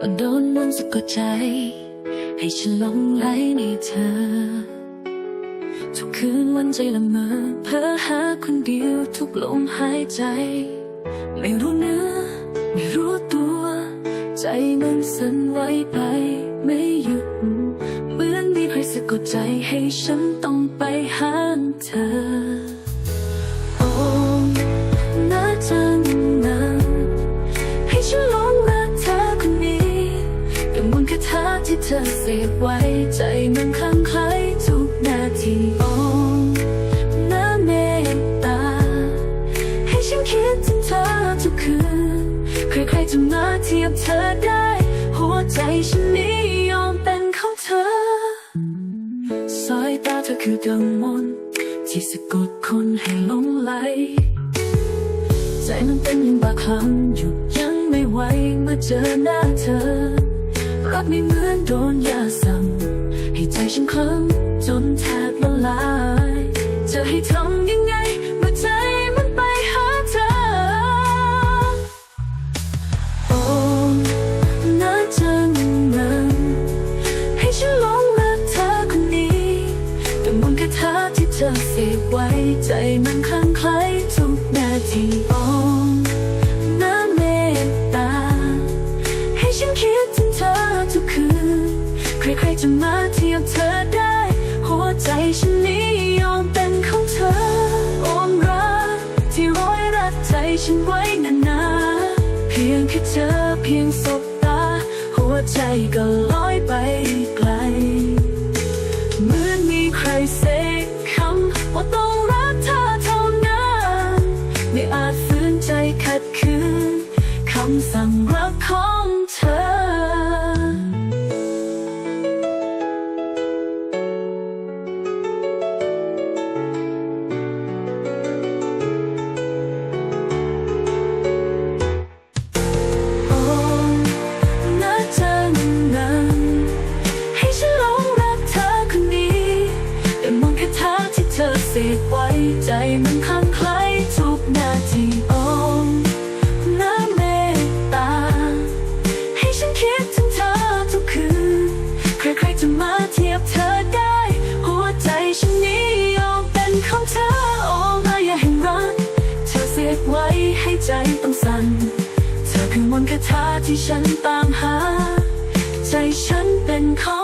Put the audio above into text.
ก็โดนมันสะกดใจ ให้ฉันหลงไหลในเธอ ทุกคืนวันใจละเมอเพ้อหาคนเดียวทุกลมหายใจ ไม่รู้เนื้อ ไม่รู้ตัว ใจมันสั่นไหวไป ไม่หยุดเหมือนมีใครสะกดใจให้ฉันต้องไปหาเธอ เธอเสพไว้ใจมันคลั่งคล้ทุกนาทีโอ้น่าเมตตา ให้ฉันคิดถึงเธอทุกคืน ใครๆจะมาเทียบเธอได้ หัวใจฉันนี้ยอมเป็นของเธอ สายตาเธอคือกังมนที่สะกดคนให้หลงไหล ใจมันเป็นยังบาคลังหยุดยั้งไม่ไหวเมื่อเจอหน้าเธอ รักไม่เหมือนโดนยาสั่งให้ใจฉันคลั่งจนแทบละลายจะให้ทำยังไงเมื่อใจมันไปหาเธอ โอ้น่าจะนานให้ฉันหลงรักเธอคนนี้แต่มนต์คาถาที่เธอเสพไว้ใจมันคลั่งไคล้ทุกนาทีโอ้ จะมาเที่ยบเธอได้ หัวใจฉันนี้ยอมเป็นของเธอโอมรักที่ร้อยรัดใจฉันไว้นานๆเพียงแค่เธอเพียงสบตา หัวใจก็ลอยไปไกล เหมือนมีใครเสกคำว่าต้องรักเธอเท่านั้นไม่อาจฝืนใจขัดขืนคำสั่งรักของ ใจมันคลั่งไคล้ทุกนาทีอ้น่าเมตตา ให้ฉันคิดถึงเธอทุกคืน ใครๆจะมาเทียบเธอได้ หัวใจฉันนี้ยอมเป็นของเธอโอ้มาอย่าแห่งรัก เธอเสกไว้ให้ใจต้องสั่น เธอคือมนต์คาถาที่ฉันตามหา ใจฉันเป็นของ